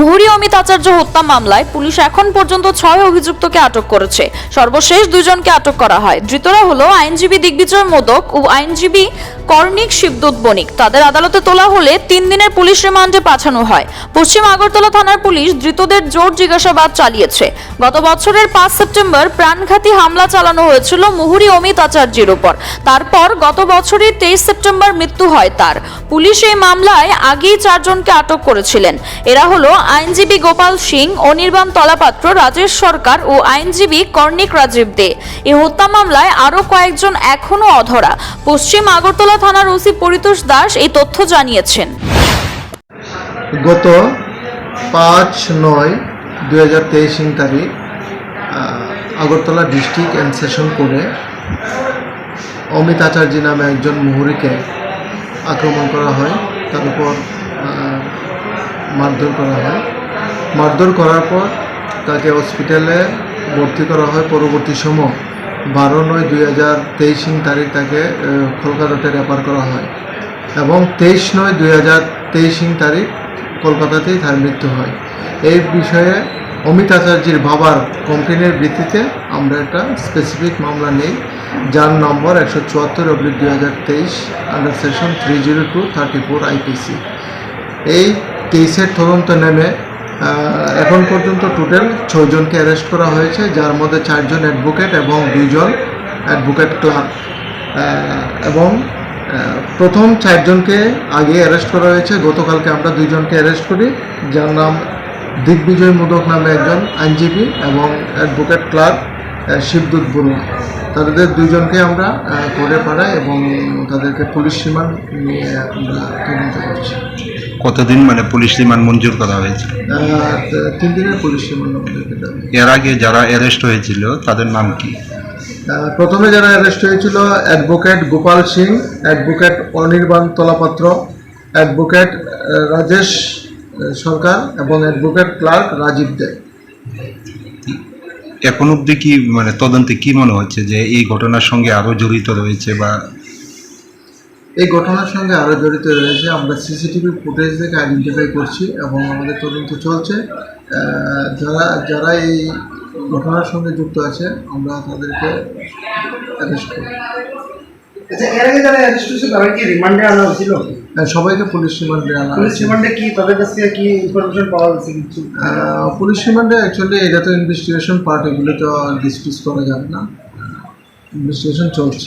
মুহুরী অমিত আচার্য হত্যা মামলায় পুলিশ এখন পর্যন্ত ছয় অভিযুক্তকে আটক করেছে। সর্বশেষ দুজনকে আটক করা হয়। ধৃতরা হলো আইনজীবী দিগ্বিজয় মোদক ও আইনজীবী কর্ণিক শিবদূত বণিক। তাদের আদালতে তোলা হলে তিন দিনের পুলিশ রিমান্ডে পাঠানো হয়। পশ্চিম আগরতলা থানার পুলিশ ধৃতদের জোর জিজ্ঞাসাবাদ চালিয়েছে। গত বছরের পাঁচ সেপ্টেম্বর প্রাণঘাতী হামলা চালানো হয়েছিল মুহুরি অমিত আচার্যের উপর। তারপর গত বছরের তেইশ সেপ্টেম্বর মৃত্যু হয় তার। পুলিশ এই মামলায় আগেই চারজনকে আটক করেছিলেন। এরা হলো আইনজীবী গোপাল সিং অনির্বাণ তলাপাত্র রাজেশ সরকার ও আইনজীবী কর্ণিক রাজীব দে। এই হত্যা মামলায় আরও কয়েকজন এখনও অধরা। পশ্চিম আগরতলা থানার ওসি পরিতোষ দাস এই তথ্য জানিয়েছেন। গত পাঁচ নয় দুই হাজার তেইশ তারিখ আগরতলা ডিস্ট্রিক্ট অ্যান্ড সেশন করে অমিত আচার্য নামে একজন মুহুরিকে আক্রমণ করা হয়। তার উপর মারধর করা হয়। মারধর করার পর তাকে হসপিটালে ভর্তি করা হয়। পরবর্তী সময় বারো নয় দুই হাজার তেইশ তারিখ তাকে কলকাতাতে রেফার করা হয় এবং তেইশ নয় দুই হাজার তেইশ তারিখ কলকাতাতেই তার মৃত্যু হয়। এই বিষয়ে অমিত আচার্যের বাবার কমপ্লেনের ভিত্তিতে আমরা একটা স্পেসিফিক মামলা নেই, যার নম্বর একশো চুয়াত্তর অব্লিক দুই হাজার তেইশ under section three zero two thirty four IPC এই কেসের তদন্ত নেমে এখন পর্যন্ত টোটাল ছয়জনকে অ্যারেস্ট করা হয়েছে, যার মধ্যে চারজন অ্যাডভোকেট এবং দুইজন অ্যাডভোকেট ক্লার্ক এবং প্রথম চারজনকে আগে অ্যারেস্ট করা হয়েছে। গতকালকে আমরা দুইজনকে অ্যারেস্ট করি, যার নাম দিগ্বিজয় মোদক নামে একজন আইনজীবী এবং অ্যাডভোকেট ক্লার্ক শিবদূত বড়ুয়া তাদের দুইজনকে আমরা করে পাঠাই এবং তাদেরকে পুলিশ রিমান্ড নিয়ে আমরা তদন্ত করছি। কতদিন মানে পুলিশ রিমান্ড মঞ্জুর করা হয়েছে তিন দিনের পুলিশ রিমান্ড এর আগে যারা অ্যারেস্ট হয়েছিল তাদের নাম কি? প্রথমে যারা অ্যারেস্ট হয়েছিল advocate Gopal Singh advocate Anirban Talapatra advocate Rajesh Sarkar এবং অ্যাডভোকেট ক্লার্ক রাজীব দে। এখন অবধি কি মানে তদন্তে কি মনে হচ্ছে যে এই ঘটনার সঙ্গে আরও জড়িত রয়েছে বা এই ঘটনার সঙ্গে আরও জড়িত রয়েছে। আমরা সিসিটিভি ফুটেজ থেকে আইডেন্টিফাই করছি এবং আমাদের তদন্ত চলছে। যারা যারা এই ঘটনার সঙ্গে যুক্ত আছে আমরা তাদেরকে অ্যারেস্ট করি আচ্ছা এর আগে যারা অ্যারেস্ট হয়েছে তারা কি রিমান্ডে আনা হয়েছিল? আহ, সবাইকে পুলিশ রিমান্ডে আনা পুলিশ রিমান্ডে কি তাদের কাছ থেকে কি ইনফরমেশন পাওয়া গেছে কিছু? আহ, পুলিশ রিমান্ডে অ্যাকচুয়ালি এটা তো ইনভেস্টিগেশন পার্ট এগুলো তো ডিসকাস করা যাবে না। ইনভেস্টিগেশন চলছে।